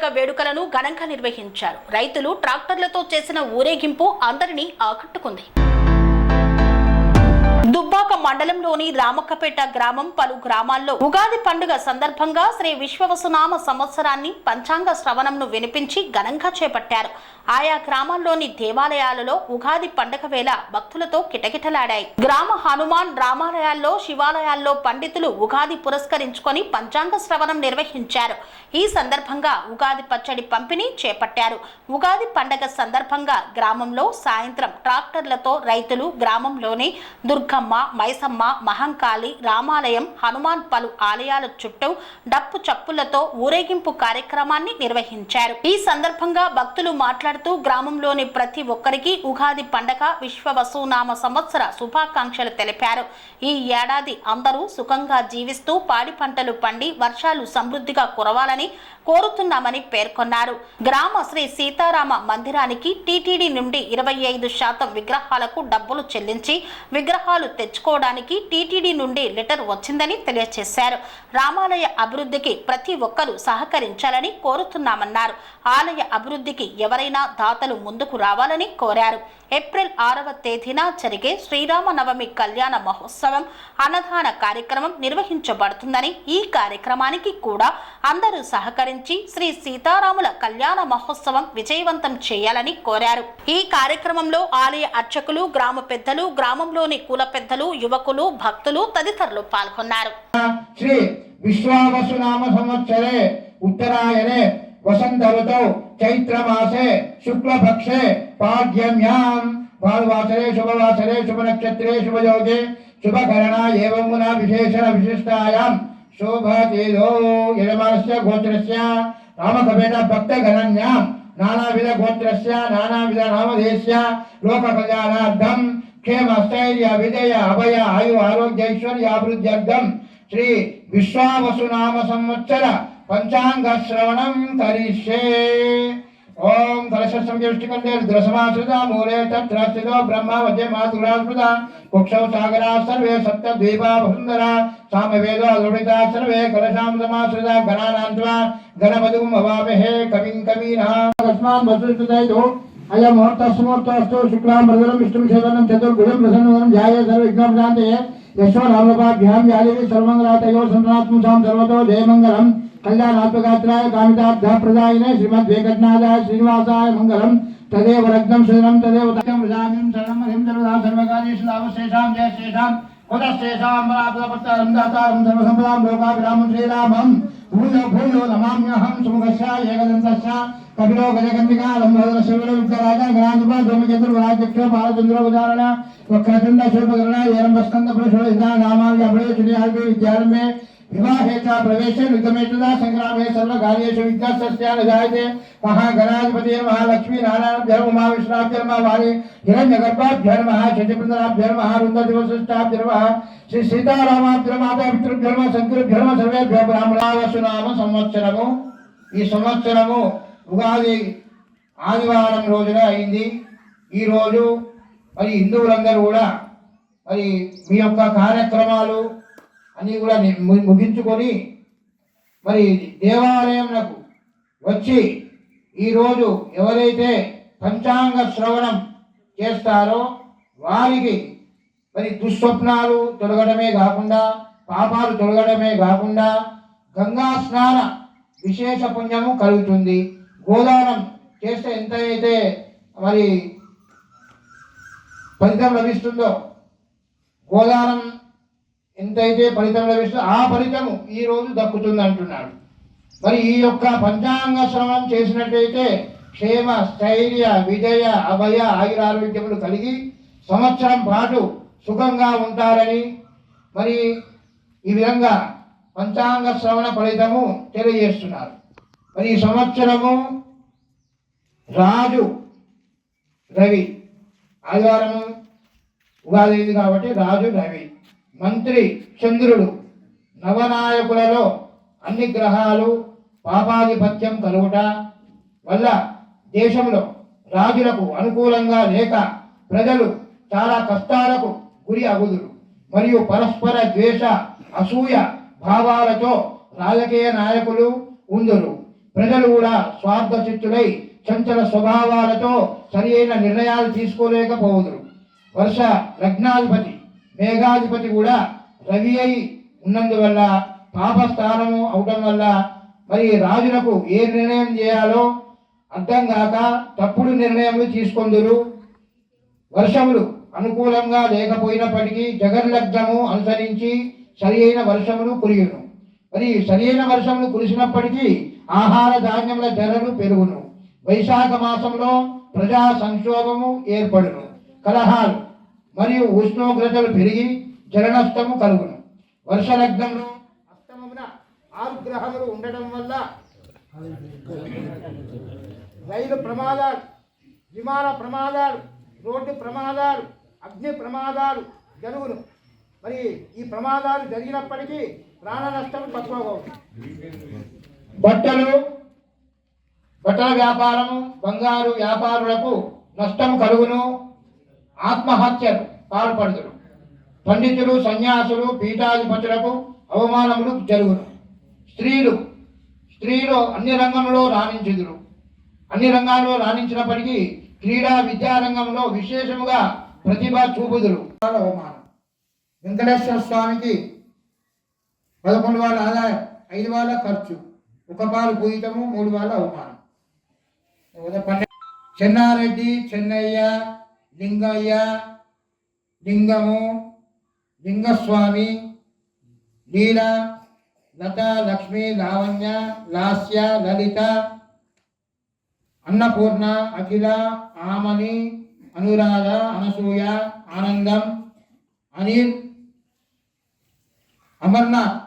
పండుగ వేడుకలను ఘనంగా నిర్వహించారు. రైతులు ట్రాక్టర్లతో చేసిన ఊరేగింపు అందరినీ ఆకట్టుకుంది. దుబ్బాక మండలంలోని రామక్కపేట గ్రామం పలు గ్రామాల్లో ఉగాది పండుగ సందర్భంగా శ్రీ విశ్వవసునామ సంవత్సరాన్ని పంచాంగ శ్రవణంను వినిపించి ఘనంగా చేపట్టారు. ఆయా గ్రామాల్లోని దేవాలయాలలో ఉగాది పండుగ వేళ భక్తులతో కిటకిటలాడాయి. గ్రామ హనుమాన్ రామాలయాల్లో శివాలయాల్లో పండితులు ఉగాది పురస్కరించుకొని పంచాంగ శ్రవణం నిర్వహించారు. ఈ సందర్భంగా ఉగాది పచ్చడి పంపిణీ చేపట్టారు. ఉగాది పండగ సందర్భంగా గ్రామంలో సాయంత్రం ట్రాక్టర్లతో రైతులు గ్రామంలోని దుర్గమ్మ మైసమ్మ మహంకాళి రామాలయం హనుమాన్ పలు ఆలయాల చుట్టూ డప్పు చప్పులతో ఊరేగింపు కార్యక్రమాన్ని నిర్వహించారు. ఈ సందర్భంగా భక్తులు మాట్లాడుతూ గ్రామంలోని ప్రతి ఒక్కరికి ఉగాది పండగ విశ్వ వసునామ సంవత్సర శుభాకాంక్షలు తెలిపారు. ఈ ఏడాది అందరూ సుఖంగా జీవిస్తూ పాడి పంటలు పండి వర్షాలు సమృద్ధిగా కురవాలని కోరుతున్నామని పేర్కొన్నారు. గ్రామ శ్రీ సీతారామ మందిరానికి టీటీడీ నుండి ఇరవై ఐదు శాతం విగ్రహాలకు డబ్బులు చెల్లించి విగ్రహాలు తెచ్చుకోవడానికి టీటీడీ నుండి లెటర్ వచ్చిందని తెలియజేశారు. రామాలయ అభివృద్ధికి ప్రతి ఒక్కరూ సహకరించాలని కోరుతున్నామన్నారు. ఆలయ అభివృద్ధికి ఎవరైనా దాతలు ముందుకు రావాలని కోరారు. ఏప్రిల్ ఆరవ తేదీన జరిగే శ్రీరామనవమి కళ్యాణ మహోత్సవం అన్నదాన కార్యక్రమం నిర్వహించబడుతుందని ఈ కార్యక్రమానికి కూడా అందరూ సహకరించి శ్రీ సీతారాముల కళ్యాణ మహోత్సవం విజయవంతం చేయాలని కోరారు. ఈ కార్యక్రమంలో ఆలయ అర్చకులు గ్రామ పెద్దలు గ్రామంలోని కుల పెద్దలు యువకులు భక్తులు తదితరులు పాల్గొన్నారు. శ్రీ విశ్వావసునామ సంవత్సరే ఉత్తరాయణే వసంత ఋతౌ చైత్రమాసే శుక్లపక్షే పాడ్యమ్యాం. భానువాసరే శుభవాసరే శుభనక్షత్రే శుభయోగే శుభకరణ ఏవమున విశేషణ విశిష్టాయాం. శోభతేజో యజమానస్య గోత్రస్య రామకపేట భక్తగణన్యాం. నానావిధ గోత్రస్య నానావిధ నామధేస్య లోక కళ్యాణార్థం క్షేమ స్థైర్య విజయ అభయ ఆయు ఆరోగ్య ఐశ్వర్యాభివృద్ధ్యర్థం శ్రీ విశ్వావసునామ సంవత్సర పంచాంగ శ్రవణం కరిష్యే. ఓం కలశస్యంష్టికండే రుద్రసమాశ్రిత మూలే తత్ర స్థితో బ్రహ్మ వద్య మాతురాస్మృత కుక్షౌ సాగరా సర్వే సప్త ద్వీపా వసుంధర సామవేదో అదృఢితా సర్వే కలశాం సమాశ్రిత గణానాంత్వా. గణపతిం అవామహే కవిం కవీనా. తస్మాన్ వసుస్థితైతో. అయం ముహూర్తస్ముహూర్తస్తు శుక్లాం ప్రజలం విష్ణు క్షేత్రం చతుర్భుజం ప్రసన్నం జాయ సర్వ విఘ్నం శాంతే యశో రామపాభ్యాం యాదేవి సర్వమంగళాతయో సంతనాత్మసాం సర్వతో జయమంగళం. కళ్యాణాత్మగాత్రాయ కామితార్థ ప్రదాయినే శ్రీమద్ వెంకటనాథాయ శ్రీనివాసాయ మంగళం. తదేవ రగ్నం శరణం తదేవ తకం విదామిం శరణం హరిం సర్వదా సర్వకార్యేషు లాభశేషాం జయశేషాం కుతశేషాం పరాపదపత్తారం దాతారం సర్వసంపదాం లోకాభిరామం శ్రీరామం. భూయో భూయో నమామ్యహం సుముఖస్య ఏకదంతశ కపిలో గజగంధిక లంబోదర శివుడు విద్యరాజ గణాధిప ధూమకేతుడు రాజక్ష బాలచంద్ర ఉదాహరణ. వక్రతుండ శిల్పకరణ ఏరంబస్కంద పురుషుడు ఇందా నామాలు అభయ చునియాల్పి విద్యారంభే. వివాహే చ ప్రవేశే విగమేతుదా సంగ్రామే సర్వకార్యేషు విద్యాసస్యాన జాయతే మహాగణాధిపతి మహాలక్ష్మీ నారాయణభ్య ఉమావిష్ణాభ్య నమ వారి హిరణ్య గర్భాభ్యర్మ శశిపృందరాభ్య నమ శ్రీ సీతారామాభ్య మాతా పితృభ్య సర్వేభ్య బ్రాహ్మణావసునామ సంవత్సరము ఈ సంవత్సరము ఉగాది ఆదివారం రోజున అయింది. ఈ రోజు మరి హిందువులందరూ కూడా మరి మీ యొక్క కార్యక్రమాలు అని కూడా ని- ముగించుకొని మరి దేవాలయంలకు వచ్చి ఈరోజు ఎవరైతే పంచాంగ శ్రవణం చేస్తారో వారికి మరి దుస్వప్నాలు తొలగడమే కాకుండా పాపాలు తొలగడమే కాకుండా గంగా స్నాన విశేష పుణ్యము కలుగుతుంది. గోదానం చేస్తే ఎంతైతే మరి ఫలితం లభిస్తుందో గోదానం ఎంతైతే ఫలితం లభిస్తుందో ఆ ఫలితము ఈ రోజు దక్కుతుంది అంటున్నాడు మరి ఈ యొక్క పంచాంగ శ్రవణం చేసినట్టయితే క్షేమ స్థైర్య విజయ అభయ ఆయురారోగ్యములు కలిగి సంవత్సరం పాటు సుఖంగా ఉంటారని మరి ఈ విధంగా పంచాంగ శ్రవణ ఫలితము తెలియజేస్తున్నారు. మరి ఈ సంవత్సరము రాజు రవి. ఆదివారము ఉగాది కాబట్టి రాజు రవి. మంత్రి చంద్రుడు నవనాయకులలో అన్ని గ్రహాలు పాపాధిపత్యం కలుగుట వల్ల దేశంలో రాజులకు అనుకూలంగా లేక ప్రజలు చాలా కష్టాలకు గురి అగుదురు. మరియు పరస్పర ద్వేష అసూయ భావాలతో రాజకీయ నాయకులు ఉందురు. ప్రజలు కూడా స్వార్థచిత్తులై చంచల స్వభావాలతో సరియైన నిర్ణయాలు తీసుకోలేకపోదురు. వర్ష లగ్నాధిపతి మేఘాధిపతి కూడా రవి అయి ఉన్నందువల్ల పాపస్థానము అవటం వల్ల మరి రాజులకు ఏ నిర్ణయం చేయాలో అర్థం కాక తప్పుడు నిర్ణయములు తీసుకొందురు. వర్షములు అనుకూలంగా లేకపోయినప్పటికీ జగన్లగ్నము అనుసరించి సరి అయిన వర్షములు కురియును. మరి సరి అయిన వర్షములు కురిసినప్పటికీ ఆహార ధాన్యముల ధరలు పెరుగును. వైశాఖ మాసంలో ప్రజా సంక్షోభము ఏర్పడును. కలహాలు మరియు ఉష్ణోగ్రతలు పెరిగి జలనష్టము కలుగును. వర్షలగ్నంలో అష్టమమున ఆరు గ్రహములు ఉండటం వల్ల రైలు ప్రమాదాలు విమాన ప్రమాదాలు రోడ్డు ప్రమాదాలు అగ్ని ప్రమాదాలు జరుగును. మరి ఈ ప్రమాదాలు జరిగినప్పటికీ ప్రాణ నష్టం తక్కువగా బట్టలు బట్టల వ్యాపారము బంగారు వ్యాపారులకు నష్టం కలుగును. ఆత్మహత్యలు పాల్పడుతురు పండితులు సన్యాసులు పీఠాధిపతులకు అవమానములు జరుగును. స్త్రీలు స్త్రీలు అన్ని రంగంలో రాణించుదురు. అన్ని రంగాల్లో రాణించినప్పటికీ క్రీడా విద్యారంగంలో విశేషముగా ప్రతిభ చూపుదురు. అవమానం. వెంకటేశ్వర స్వామికి పదకొండు వాళ్ళ ఆదాయం ఐదు వాళ్ళ ఖర్చు ఒక పాలు పూయితము మూడు వాళ్ళ అవమానం. చెన్నారెడ్డి చెన్నయ్య లింగయ్య లింగము లింగస్వామి లీల లత లక్ష్మి లావణ్య లాస్య లలిత అన్నపూర్ణ అఖిల ఆమని అనురాధ అనసూయ ఆనందం అనిల్ అమర్నాథ్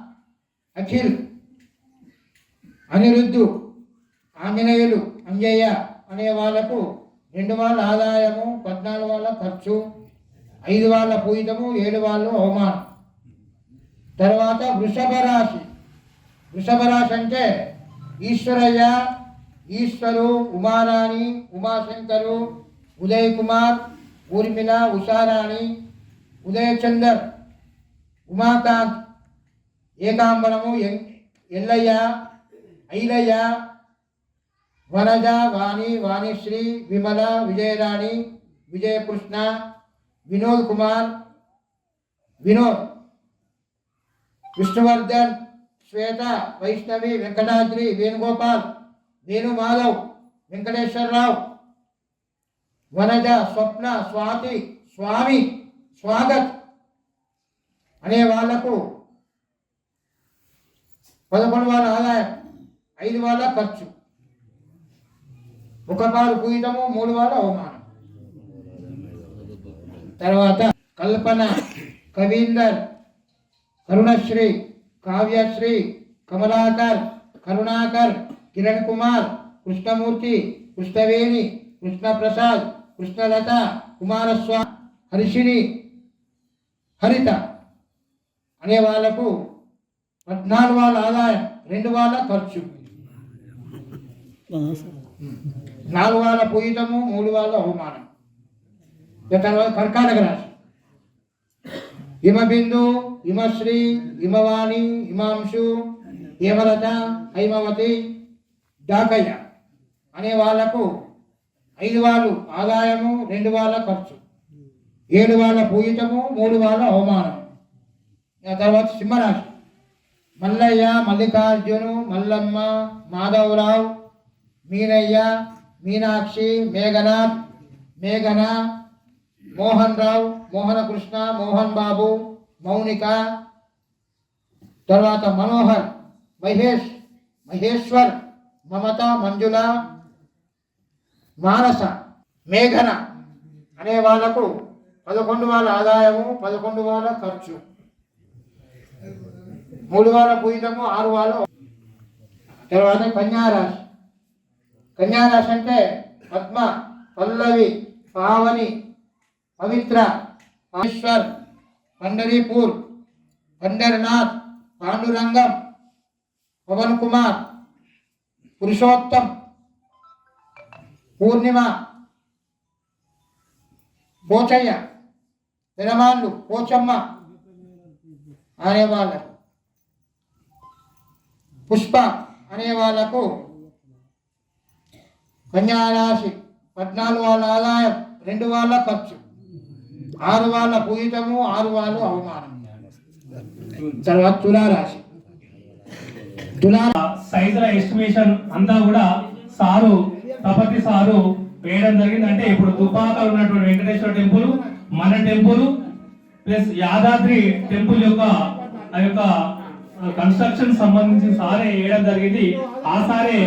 అఖిల్ అనిరుద్ధు ఆంజనేయులు అంజయ్య అనే వాళ్ళకు రెండు వాళ్ళ ఆదాయము పద్నాలుగు వాళ్ళ ఖర్చు ఐదు వాళ్ళ పూజితము ఏడు వాళ్ళు అవమానం. తర్వాత వృషభ రాశి. వృషభ రాశి అంటే ఈశ్వరయ్య ఈశ్వరు ఉమారాణి ఉమాశంకరు ఉదయ్ కుమార్ ఊర్మిళ ఉషారాణి ఉదయచందర్ ఉమాకాంత్ ఏకాంబరము ఎల్లయ్య ఐలయ్య వనజ వాణి వాణిశ్రీ విమల విజయరాణి విజయకృష్ణ వినోద్ కుమార్ వినోద్ విష్ణువర్ధన్ శ్వేత వైష్ణవి వెంకటాద్రి వేణుగోపాల్ వేణుమాధవ్ వెంకటేశ్వరరావు. వనజ స్వప్న స్వాతి స్వామి స్వాగత్ అనే వాళ్ళకు పదకొండు వాళ్ళ ఆదాయం ఐదు వాళ్ళ ఖర్చు. ఒక పాలు పూయితము మూడు వాళ్ళ అవమానం. తర్వాత కల్పన కవీందర్ కరుణశ్రీ కావ్యశ్రీ కమలాకర్ కరుణాకర్ కిరణ్ కుమార్ కృష్ణమూర్తి కృష్ణవేణి కృష్ణప్రసాద్ కృష్ణలత కుమారస్వామి హర్షిని హరిత అనే వాళ్ళకు పద్నాలుగు వాళ్ళ ఆదాయం రెండు వాళ్ళ ఖర్చు. నాలుగు వాళ్ళ పూయితము మూడు వాళ్ళ అవమానం. తర్వాత కర్కాటక రాశి. హిమబిందు హిమశ్రీ హిమవాణి హిమాంశు హేమలత హైమవతి డాకయ్య అనే వాళ్ళకు ఐదు వాళ్ళు ఆదాయము రెండు వాళ్ళ ఖర్చు. ఏడు వాళ్ళ పూజితము మూడు వాళ్ళ అవమానం తర్వాత సింహరాశి. మల్లయ్య మల్లికార్జును మల్లమ్మ మాధవరావు మీనయ్య మీనాక్షి మేఘనాథ్ మేఘన మోహన్ రావు మోహన కృష్ణ మోహన్ బాబు మౌనిక తర్వాత మనోహర్ మహేష్ మహేశ్వర్ మమత మంజుల మానస మేఘన అనే వాళ్ళకు పదకొండు వాళ్ళ ఆదాయము పదకొండు వాళ్ళ ఖర్చు. మూడు వాళ్ళ పూజితము ఆరు వాళ్ళు తర్వాత కన్యారాశి. కన్యారాశి అంటే పద్మ పల్లవి పావని పవిత్ర పాశ్వర్ పండరీపూర్ పండరినాథ్ పాండురంగం పవన్ కుమార్ పురుషోత్తం పూర్ణిమ పోచయ్య పెరమాళ్ళు పోచమ్మ అనే వాళ్ళకు పుష్ప అనే వాళ్ళకు కన్యారాశి పద్నాలుగు వాళ్ళ ఆదాయం రెండు వాళ్ళ ఖర్చు ఆరు వాళ్ళ పూజితము ఆరు వాళ్ళు అవమానం. తర్వాత తులారాశి. తులా సైజుల ఎస్టిమేషన్ అంతా కూడా సారు తపతి సారు వేయడం జరిగింది. అంటే ఇప్పుడు దుబ్బాకలో ఉన్నటువంటి వెంకటేశ్వర టెంపుల్ మన టెంపుల్ ప్లస్ యాదాద్రి టెంపుల్ యొక్క ఆ యొక్క కన్స్ట్రక్షన్ సంబంధించి సారే వేయడం జరిగింది. ఆ సారే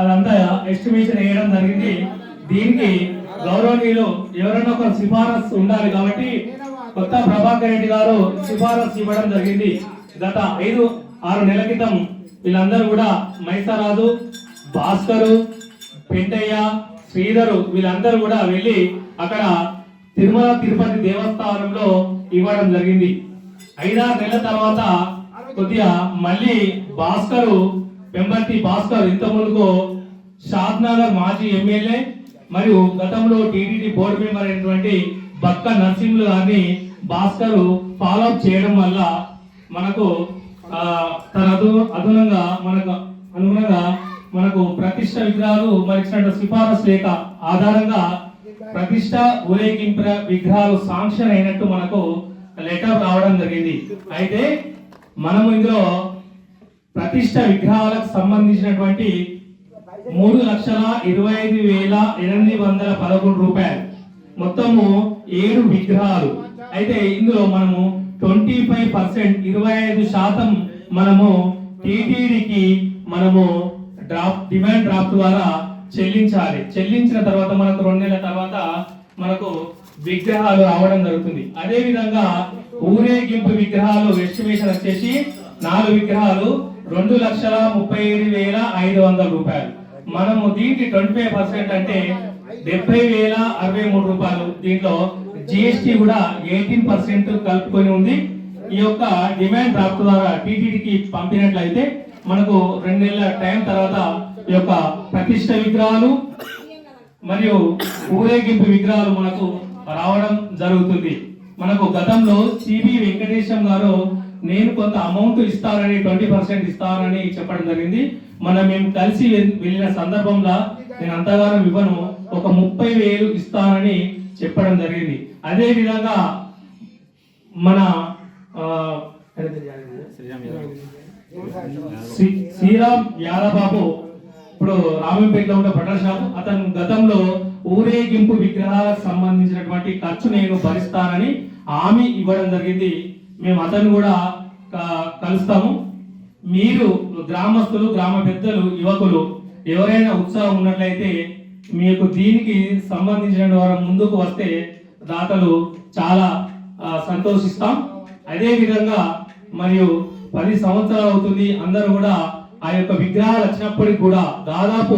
అదంతా ఎస్టిమేషన్ వేయడం జరిగింది. దీనికి గౌరవనీయులు ఎవరైనా ఒక సిఫారసు ఉండాలి కాబట్టి కొత్త ప్రభాకర్ రెడ్డి గారు సిఫారసు ఇవ్వడం జరిగింది. గత ఐదు ఆరు నెలల క్రితం వీళ్ళందరూ కూడా మైసారాజు భాస్కరు పెంటయ్య శ్రీధరు వీళ్ళందరూ కూడా వెళ్ళి అక్కడ తిరుమల తిరుపతి దేవస్థానంలో ఇవ్వడం జరిగింది. ఐదారు నెలల తర్వాత కొద్దిగా మళ్ళీ భాస్కరు పెంబర్తి భాస్కర్ ఇంత ముందుకు షాద్నగర్ మాజీ ఎమ్మెల్యే మరియు గతంలో టీడీడీ బోర్డు మెంబర్ అయినటువంటి బక్క నరసింహులు గారిని భాస్కర్ ఫాలో అప్ చేయడం వల్ల మనకు తన అదు అదనంగా మనకు అనుగుణంగా మనకు ప్రతిష్ట విగ్రహాలు మరి సిఫారసు లేఖ ఆధారంగా ప్రతిష్ట ఊరేగింపు విగ్రహాలు శాంక్షన్ అయినట్టు మనకు లెటర్ రావడం జరిగింది. అయితే మనము ఇందులో ప్రతిష్ట విగ్రహాలకు సంబంధించినటువంటి మూడు లక్షల ఇరవై ఐదు వేల ఎనిమిది వందల పదకొండు రూపాయలు. మొత్తము ఏడు విగ్రహాలు. అయితే ఇందులో మనము ట్వంటీ ఫైవ్ పర్సెంట్ ఇరవై ఐదు శాతం మనము టీటీడీకి మనము డ్రాఫ్ట్ డిమాండ్ డ్రాఫ్ట్ ద్వారా చెల్లించాలి. చెల్లించిన తర్వాత మనకు రెండు నెలల తర్వాత మనకు విగ్రహాలు రావడం జరుగుతుంది. అదే విధంగా ఊరేగింపు విగ్రహాలు ఎస్టిమేషన్ వచ్చేసి నాలుగు విగ్రహాలు రెండు లక్షల ముప్పై ఏడు వేల ఐదు వందల రూపాయలు. మనము దీనికి ట్వంటీ ఫైవ్ పర్సెంట్ అంటే డెబ్బై వేల అరవై మూడు రూపాయలు. దీంట్లో జిఎస్టి కూడా ఎయిటీన్ పర్సెంట్ కలుపుకొని ఉంది. ఈ యొక్క డిమాండ్ డ్రాఫ్ట్ ద్వారా టీటీడీకి పంపినట్లయితే మనకు రెండు నెలల టైం తర్వాత ఈ యొక్క ప్రతిష్ట విగ్రహాలు మరియు ఊరేగింపు విగ్రహాలు మనకు రావడం జరుగుతుంది. మనకు గతంలో సిబి వెంకటేశం గారు నేను కొంత అమౌంట్ ఇస్తానని ట్వంటీ పర్సెంట్ ఇస్తానని చెప్పడం జరిగింది. మనం మేము కలిసి వెళ్ళిన సందర్భంలో నేను అంతగానో ఇవ్వను. ఒక ముప్పై వేలు ఇస్తానని చెప్పడం జరిగింది. అదే విధంగా మన శ్రీ- శ్రీరామ్ యాదబాబు ఇప్పుడు రామంపేటలో ఉన్న బట్టల షాప్ అతను గతంలో ఊరేగింపు విగ్రహాలకు సంబంధించినటువంటి ఖర్చు నేను భరిస్తానని హామీ ఇవ్వడం జరిగింది. మేము అతను కూడా కలుస్తాము. మీరు గ్రామస్తులు గ్రామ పెద్దలు యువకులు ఎవరైనా ఉత్సాహం ఉన్నట్లయితే మీకు దీనికి సంబంధించిన వారు ముందుకు వస్తే దాతలు చాలా సంతోషిస్తాం. అదే విధంగా మరియు పది సంవత్సరాలు అవుతుంది. అందరూ కూడా ఆ యొక్క విగ్రహాలు వచ్చినప్పటికి కూడా దాదాపు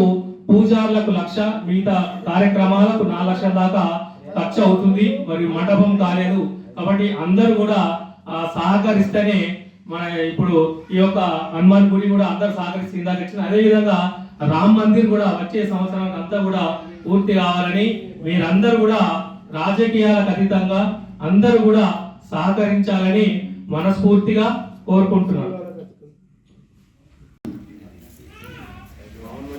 పూజార్లకు లక్ష మిగతా కార్యక్రమాలకు నాలుగు లక్షల దాకా ఖర్చు అవుతుంది. మరియు మండపం కాలేదు. కాబట్టి అందరూ కూడా సహకరిస్తేనే మన ఇప్పుడు ఈ యొక్క హనుమాన్ గుడి కూడా అందరు సహకరిస్తే ఇందాక ఇచ్చిన అదేవిధంగా రామ్ మందిర్ కూడా వచ్చే సంవత్సరానికి అంతా కూడా పూర్తి కావాలని మీరందరూ కూడా రాజకీయాలకు అతీతంగా అందరూ కూడా సహకరించాలని మనస్ఫూర్తిగా కోరుకుంటున్నాను.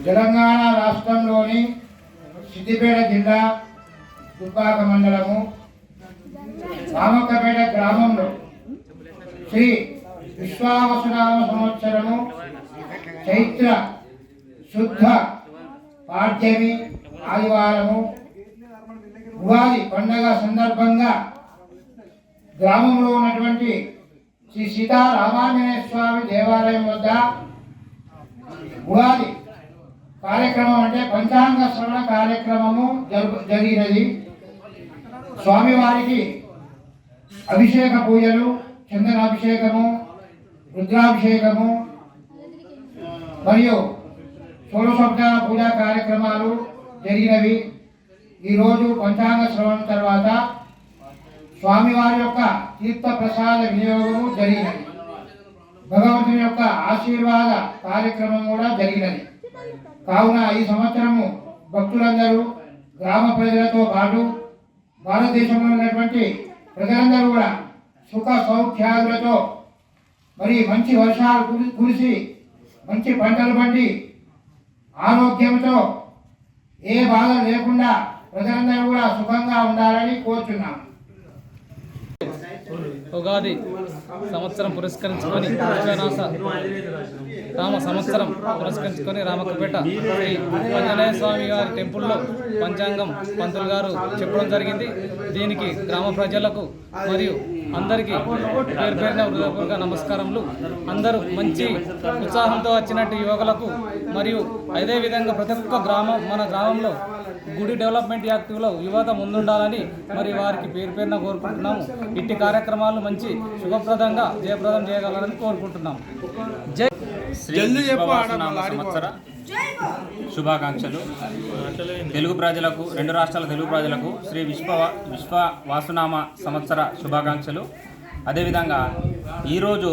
తెలంగాణ రాష్ట్రంలోని సిద్దిపేట జిల్లా దుబ్బాక మండలము రామక్కపేట గ్రామంలో శ్రీ విశ్వావసునామ సంవత్సరము చైత్ర శుద్ధ పాఠ్యమి ఆదివారము ఉగాది పండగ సందర్భంగా గ్రామంలో ఉన్నటువంటి శ్రీ సీతారామాంజనేయ స్వామి దేవాలయం వద్ద ఉగాది కార్యక్రమం అంటే పంచాంగ శ్రవణ కార్యక్రమము జరిగినది. స్వామివారికి అభిషేక పూజలు చందనాభిషేకము రుద్రాభిషేకము మరియు షోడశోపచార పూజా కార్యక్రమాలు జరిగినవి. ఈరోజు పంచాంగ శ్రవణం తర్వాత స్వామివారి యొక్క తీర్థ ప్రసాద వినియోగము జరిగినది. భగవంతుని యొక్క ఆశీర్వాద కార్యక్రమం కూడా జరిగినది. కావున ఈ సంవత్సరము భక్తులందరూ గ్రామ ప్రజలతో పాటు భారతదేశంలో ఉన్నటువంటి ప్రజలందరూ కూడా సుఖ సౌఖ్యాలతో మరి మంచి వర్షాలు కురి కురిసి మంచి పంటలు పండి ఆరోగ్యంతో ఏ బాధ లేకుండా ప్రజలందరూ కూడా సుఖంగా ఉండాలని కోరుచున్నాం ఉగాది. సంవత్సరం పురస్కరించుకొని విశ్వనాథ రామ సంవత్సరం పురస్కరించుకొని రామకపేట శ్రీ ఆంజనేయ స్వామి గారి టెంపుల్లో పంచాంగం పంతులు గారు చెప్పడం జరిగింది. దీనికి గ్రామ ప్రజలకు మరియు అందరికీ పేరు పేరున హృదయపూర్వక నమస్కారములు. అందరూ మంచి ఉత్సాహంతో వచ్చినట్టు యువకులకు మరియు అదేవిధంగా ప్రతి ఒక్క గ్రామం మన గ్రామంలో గుడి డెవలప్మెంట్ యాక్టివ్లో యువత ముందుండాలని మరి వారికి పేరు పేరున కోరుకుంటున్నాము. ఇట్టి కార్యక్రమాలు మంచి శుభప్రదంగా జయప్రదం చేయగలరని కోరుకుంటున్నాము. జై సంవత్సర. శుభాకాంక్షలు. తెలుగు ప్రజలకు రెండు రాష్ట్రాల తెలుగు ప్రజలకు శ్రీ విశ్వ విశ్వ వాసునామ సంవత్సర శుభాకాంక్షలు. అదేవిధంగా ఈరోజు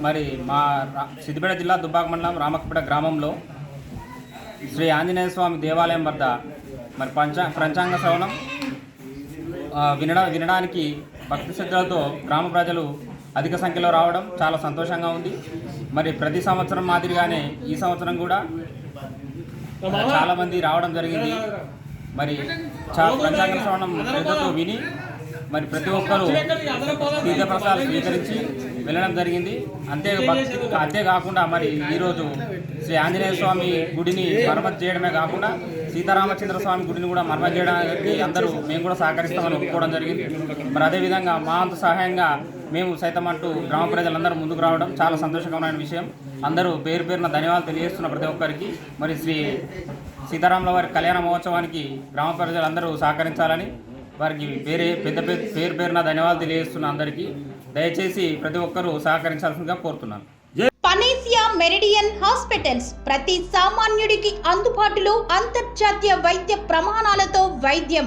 మరి మా రా- సిద్దిపేట జిల్లా దుబ్బాక మండలం రామక్కపేట గ్రామంలో శ్రీ ఆంజనేయ స్వామి దేవాలయం వద్ద మరి పంచా పంచాంగ శ్రవణం వినడా వినడానికి భక్తి శ్రద్ధలతో గ్రామ ప్రజలు అధిక సంఖ్యలో రావడం చాలా సంతోషంగా ఉంది. మరి ప్రతి సంవత్సరం మాదిరిగానే ఈ సంవత్సరం కూడా చాలామంది రావడం జరిగింది. మరి చా పంచాంగ శ్రవణం శ్రద్ధతో విని మరి ప్రతి ఒక్కరూ తీర్థప్రసాదాలు స్వీకరించి వెళ్ళడం జరిగింది. అంతే అంతేకాకుండా మరి ఈరోజు శ్రీ ఆంజనేయ స్వామి గుడిని మరమ్మతు చేయడమే కాకుండా సీతారామచంద్ర స్వామి గుడిని కూడా మరమ్మతు చేయడానికి అందరూ మేము కూడా సహకరిస్తామని ఒప్పుకోవడం జరిగింది. మరి అదేవిధంగా మా అంత సహాయంగా మేము సైతం అంటూ గ్రామ ప్రజలందరూ ముందుకు రావడం చాలా సంతోషకరమైన విషయం. అందరూ పేరు పేరున ధన్యవాదాలు తెలియజేస్తున్న ప్రతి ఒక్కరికి. మరి శ్రీ సీతారాముల వారి కళ్యాణ మహోత్సవానికి గ్రామ ప్రజలందరూ సహకరించాలని వారికి పేరే పెద్ద పెద్ద పేరు పేరున ధన్యవాదాలు తెలియజేస్తున్న అందరికీ దయచేసి ప్రతి ఒక్కరూ సహకరించాల్సిందిగా కోరుతున్నాను. పనేసియా మెరిడియన్ హాస్పిటల్స్ ప్రతి సామాన్యుడికి అందుబాటులో అంతర్జాతీయ వైద్య ప్రమాణాలతో వైద్యం.